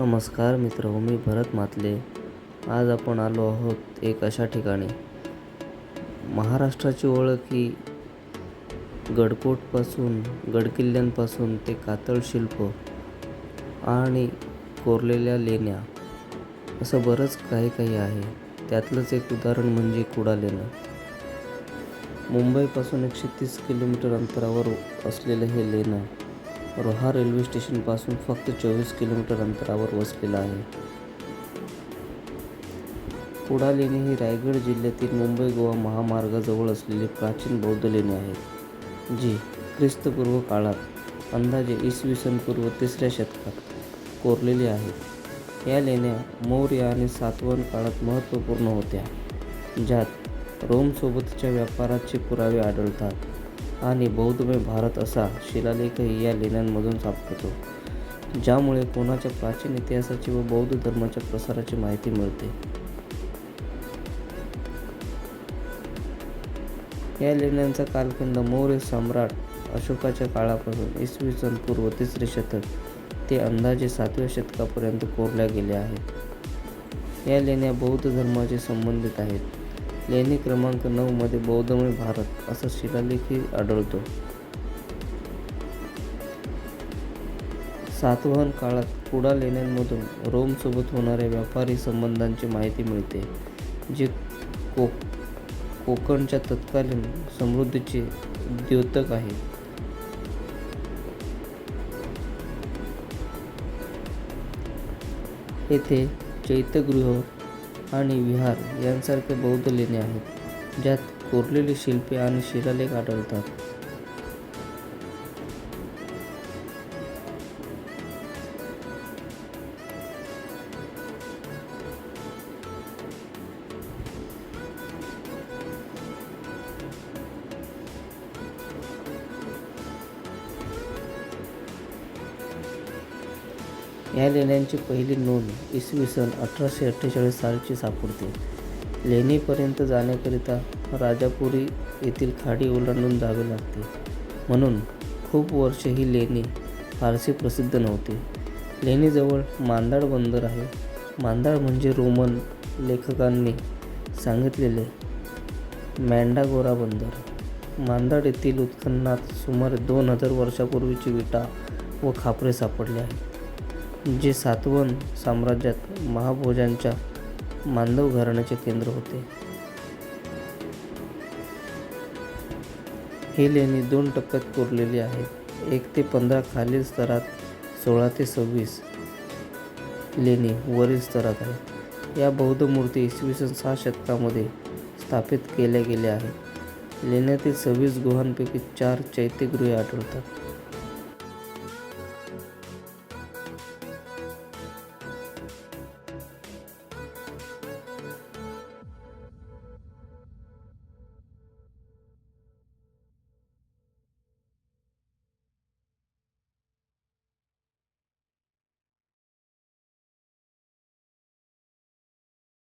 नमस्कार मित्र मी भरत मातले. आज आपण आलो आहोत एक अशा ठिकाणी. महाराष्ट्राची ओळख ही गडकोटपासून गडकिल्ल्यांपासून ते कातळ शिल्प आणि कोरलेल्या लेण्या असं बरंच काही काही आहे. त्यातलंच एक उदाहरण म्हणजे कुडा लेणं. मुंबईपासून एकशे तीस किलोमीटर अंतरावर असलेलं हे लेणं रोहा रेल्वे स्टेशनपासून फक्त चोवीस किलोमीटर अंतरावर वसलेला आहे. कुडा लेणी ही रायगड जिल्ह्यातील मुंबई गोवा महामार्गाजवळ असलेली प्राचीन बौद्ध लेणी आहे जी ख्रिस्तपूर्व काळात अंदाजे इसवी सन पूर्व तिसऱ्या शतकात कोरलेली आहे. या लेण्या मौर्य आणि सातवन काळात महत्त्वपूर्ण होत्या ज्यात रोमसोबतच्या व्यापाराचे पुरावे आढळतात. आणि बौद्धमय भारत असा शिलालेखही या लेण्यांमधून सापडतो ज्यामुळे कोणाच्या प्राचीन इतिहासाची व बौद्ध धर्माच्या प्रसाराची माहिती मिळते. या लेण्यांचा कालखंड मौर्य सम्राट अशोकाच्या काळापासून इसवी सन पूर्व तिसरे शतक ते अंदाजे सातव्या शतकापर्यंत कोरल्या गेल्या आहेत. या लेण्या बौद्ध धर्माचे संबंधित आहेत. लेणी क्रमांक नऊमध्ये बौद्धमय भारत असा शिलालेखही आढळतो. सातवाहन काळात कुडा लेण्यांमधून रोमसोबत होणाऱ्या व्यापारी संबंधांची माहिती मिळते जे को कोकणच्या तत्कालीन समृद्धीचे द्योतक आहे. येथे चैत्यगृह आणि विहार यांसारखे बौद्ध लेणे आहेत ज्यात कोरलेली शिल्पे आणि शिलालेख आढळतात. या लेण्यांची पहिली नोंद इसवी सन अठराशे अठ्ठेचाळीस सालची सापडते. लेणीपर्यंत जाण्याकरिता राजापुरी येथील खाडी ओलांडून जावे लागते. म्हणून खूप वर्षे ही लेणी फारसे प्रसिद्ध नव्हती. लेणीजवळ मांदाड बंदर आहे. मांदाड म्हणजे रोमन लेखकांनी सांगितलेले मँडागोरा बंदर. मांदाड येथील उत्खननात सुमारे दोन हजार वर्षापूर्वीची विटा व खापरे सापडले आहेत. जे सातवन साम्राज्यात महाभोजांच्या मांडव घराण्याचे केंद्र होते. ही लेणी दोन टप्प्यात कोरलेली आहे एक ते पंधरा खालील स्तरात सोळा ते सव्वीस लेणी वरील स्तरात आहेत. या बौद्ध मूर्ती इसवी सन सहा शतकामध्ये स्थापित केल्या गेल्या आहेत. लेण्यातील सव्वीस गुहांपैकी चार चैत्यगृहे आढळतात.